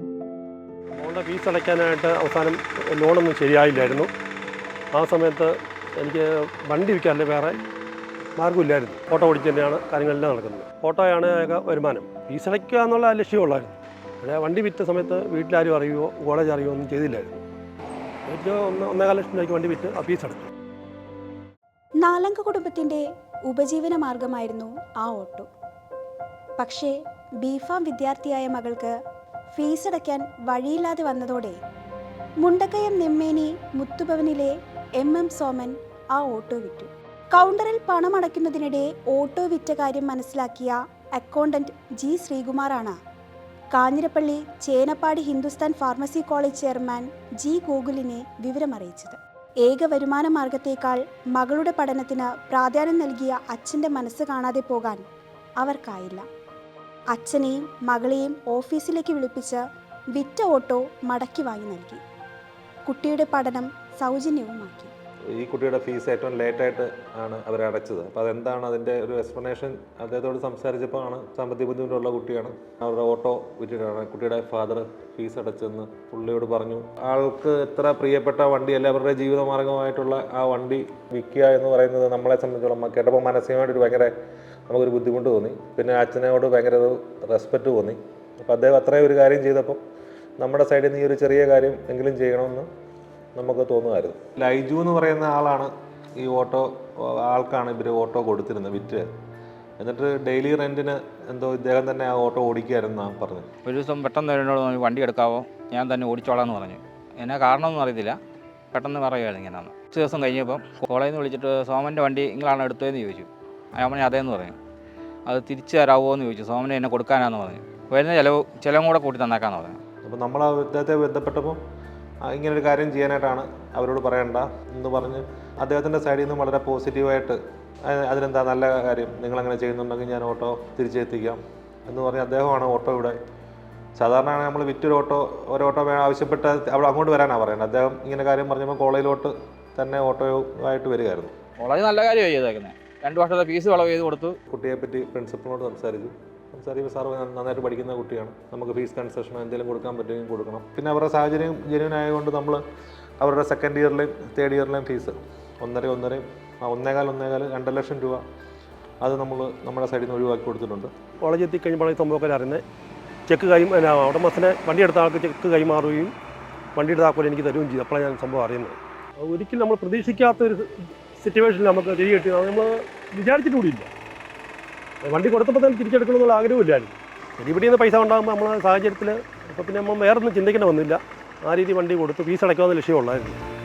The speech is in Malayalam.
മോളുടെ ഫീസ് അടയ്ക്കാനായിട്ട് അവസാനം ലോണൊന്നും ശരിയായില്ലായിരുന്നു. ആ സമയത്ത് എനിക്ക് വണ്ടി വിൽക്കാനല്ലേ വേറെ മാർഗമില്ലായിരുന്നു. ഓട്ടോ ഓടിച്ച് തന്നെയാണ് കാര്യങ്ങളെല്ലാം നടക്കുന്നത്. ഓട്ടോയാണ് വരുമാനം. ഫീസ് അടയ്ക്കുക എന്നുള്ള ലക്ഷ്യമുള്ളായിരുന്നു പക്ഷേ വണ്ടി വിറ്റ സമയത്ത് വീട്ടിലാരും അറിയുമോ കോളേജ് അറിയുമോ ഒന്നും ചെയ്തില്ലായിരുന്നു. ഏറ്റവും ഒന്ന് ഒന്നേകാല ലക്ഷം രൂപയ്ക്ക് വണ്ടി വിറ്റ് ആ ഫീസ് അടച്ചു. നാലംഗ കുടുംബത്തിന്റെ ഉപജീവന മാർഗമായിരുന്നു ആ ഓട്ടോ. പക്ഷേ ബിഫാം വിദ്യാർത്ഥിയായ മകൾക്ക് ഫീസ് അടയ്ക്കാൻ വഴിയില്ലാതെ വന്നതോടെ മുണ്ടക്കയം നെമ്മേനി മുത്തുഭവനിലെ എം എം സോമൻ ആ ഓട്ടോ വിറ്റു. കൗണ്ടറിൽ പണം അടയ്ക്കുന്നതിനിടെ ഓട്ടോ വിറ്റ കാര്യം മനസ്സിലാക്കിയ accountant G ശ്രീകുമാറാണ്. Kanjirappally Chenappady Hindustan pharmacy college chairman G ഗോകുലിനെ വിവരമറിയിച്ചത്. ഏക വരുമാന മാർഗത്തേക്കാൾ മകളുടെ പഠനത്തിന് പ്രാധാന്യം നൽകിയ അച്ഛന്റെ മനസ്സ് കാണാതെ പോകാൻ അവർക്കായില്ല. അച്ഛനെയും മകളെയും ഓഫീസിലേക്ക് വിളിപ്പിച്ച് വിറ്റ ഓട്ടോ മടക്കി വാങ്ങി നൽകി. കുട്ടിയുടെ പഠനം സൗജന്യവുമാക്കി. ഈ കുട്ടിയുടെ ഫീസ് ഏറ്റവും ലേറ്റായിട്ട് ആണ് അവർ അടച്ചത്. അപ്പോൾ അതെന്താണ് അതിന്റെ ഒരു എക്സ്പ്ലനേഷൻ അദ്ദേഹത്തോട് സംസാരിച്ചപ്പോൾ ആണ് സാമ്പത്തിക ബുദ്ധിമുട്ടുള്ള കുട്ടിയാണ്. അവരുടെ ഓട്ടോ വിറ്റിട്ടാണ് കുട്ടിയുടെ ഫാദർ ഫീസ് അടച്ചെന്ന് പുള്ളിയോട് പറഞ്ഞു. ആൾക്ക് എത്ര പ്രിയപ്പെട്ട വണ്ടി അല്ല അവരുടെ ജീവിതമാർഗമായിട്ടുള്ള ആ വണ്ടി വിൽക്കുക എന്ന് പറയുന്നത് നമ്മളെ സംബന്ധിച്ചോളം കേട്ടപ്പോൾ മാനസികമായിട്ടൊരു ഭയങ്കര നമുക്കൊരു ബുദ്ധിമുട്ട് തോന്നി. പിന്നെ അച്ഛനോട് ഭയങ്കര ഒരു റെസ്പെക്റ്റ് തോന്നി. അപ്പോൾ അദ്ദേഹം അത്രയും ഒരു കാര്യം ചെയ്തപ്പോൾ നമ്മുടെ സൈഡിൽ നിന്ന് ഈ ഒരു ചെറിയ കാര്യം എങ്കിലും ചെയ്യണമെന്ന് നമുക്ക് തോന്നുമായിരുന്നു. ലൈജു എന്ന് പറയുന്ന ആളാണ് ഈ ഓട്ടോ ആൾക്കാണ് ഇവർ ഓട്ടോ കൊടുത്തിരുന്നത് വിറ്റ്. എന്നിട്ട് ഡെയിലി റെന്റിന് എന്തോ ഇദ്ദേഹം തന്നെ ആ ഓട്ടോ ഓടിക്കുകയായിരുന്നു ഞാൻ പറഞ്ഞു ഒരു ദിവസം പെട്ടെന്ന് എന്നോട് പറഞ്ഞു വണ്ടി എടുക്കാവോ? ഞാൻ തന്നെ ഓടിച്ചോളാം എന്ന് പറഞ്ഞു. എന്നാ കാരണമൊന്നും അറിയത്തില്ല. പെട്ടെന്ന് പറയുമായിരുന്നു ഇങ്ങനെയാണ് കുറച്ച് ദിവസം കഴിഞ്ഞപ്പം കോളേജിൽ നിന്ന് വിളിച്ചിട്ട് സോമന്റെ വണ്ടി നിങ്ങളാണ് എടുത്തതെന്ന് ചോദിച്ചു. ഞാൻ പറഞ്ഞു അതേന്ന് പറഞ്ഞു. അത് തിരിച്ചു തരാമോ എന്ന് ചോദിച്ചു. സോമനെ എന്നെ കൊടുക്കാനാന്ന് പറഞ്ഞു. വരുന്ന ചിലവ് ചിലവും കൂടെ കൂട്ടി തന്നേക്കാന്ന് പറഞ്ഞു. അപ്പോൾ നമ്മൾ ആ അദ്ദേഹത്തെ ബന്ധപ്പെട്ടപ്പോൾ ഇങ്ങനൊരു കാര്യം ചെയ്യാനായിട്ടാണ് അവരോട് പറയണ്ട. എന്ന് പറഞ്ഞ് അദ്ദേഹത്തിന്റെ സൈഡിൽ നിന്ന് വളരെ പോസിറ്റീവായിട്ട് "അ- അതിനെന്താ നല്ല കാര്യം നിങ്ങളങ്ങനെ ചെയ്യുന്നുണ്ടെങ്കിൽ ഞാൻ ഓട്ടോ തിരിച്ചെത്തിക്കാം എന്ന് പറഞ്ഞ് അദ്ദേഹമാണ് ഓട്ടോ ഇവിടെ. സാധാരണയാണ് നമ്മൾ വിറ്റൊരു ഓട്ടോ ഒരു ഓട്ടോ വേണം ആവശ്യപ്പെട്ട് അവിടെ അങ്ങോട്ട് വരാനാണ് പറയുന്നത് അദ്ദേഹം ഇങ്ങനെ കാര്യം പറഞ്ഞപ്പോൾ കോളേജിലോട്ട് തന്നെ ഓട്ടോ ആയിട്ട് വരികയായിരുന്നു. കോളേജ് നല്ല കാര്യമായി ചെയ്തേക്കുന്നത് രണ്ട് വർഷത്തെ ഫീസ് വളവ് ചെയ്ത് കൊടുത്തു. കുട്ടിയെ പറ്റി പ്രിൻസിപ്പളിനോട് സംസാരിച്ചു. സംസാരിക്കുമ്പോൾ സാറ് നന്നായിട്ട് പഠിക്കുന്ന കുട്ടിയാണ്. നമുക്ക് ഫീസ് കൺസെഷനോ എന്തെങ്കിലും കൊടുക്കാൻ പറ്റുമെങ്കിൽ കൊടുക്കണം. പിന്നെ അവരുടെ സാഹചര്യം ജനുവൻ ആയതുകൊണ്ട് നമ്മൾ അവരുടെ സെക്കൻഡ് ഇയറിലെയും തേർഡ് ഇയറിലെയും ഫീസ് ഒന്നര ഒന്നരയും ഒന്നേകാൽ ഒന്നേകാൽ രണ്ടര ലക്ഷം രൂപ അത് നമ്മൾ നമ്മുടെ സൈഡിൽ നിന്ന് ഒഴിവാക്കി കൊടുത്തിട്ടുണ്ട്. കോളേജ് എത്തി ഈ സംഭവമൊക്കെ അറിയുന്നത് ചെക്ക് കൈ ഉടമസ്ഥനെ വണ്ടി എടുത്ത ആൾക്ക് ചെക്ക് കൈമാറുകയും എടുത്ത താക്കോൽ എനിക്ക് തരുകയും ചെയ്തു. അപ്പോഴാണ് ഞാൻ സംഭവം അറിയുന്നത്. ഒരിക്കലും നമ്മൾ പ്രതീക്ഷിക്കാത്തൊരു സിറ്റുവേഷനിൽ നമുക്ക് തിരികെ കിട്ടി നമ്മൾ വിചാരിച്ചിട്ട് കൂടിയില്ല വണ്ടി കൊടുത്തപ്പോൾ തന്നെ തിരിച്ചെടുക്കണമെന്നുള്ള ആഗ്രഹമില്ലായിരുന്നു. ഇവിടെ നിന്ന് പൈസ ഉണ്ടാകുമ്പോൾ നമ്മളെ സാഹചര്യത്തിൽ അപ്പോൾ പിന്നെ നമ്മൾ വേറെ ഒന്നും ചിന്തിക്കേണ്ട വന്നില്ല. ആ രീതി വണ്ടി കൊടുത്തു ഫീസ് അടയ്ക്കാവുന്ന ലക്ഷ്യമുള്ളായിരുന്നു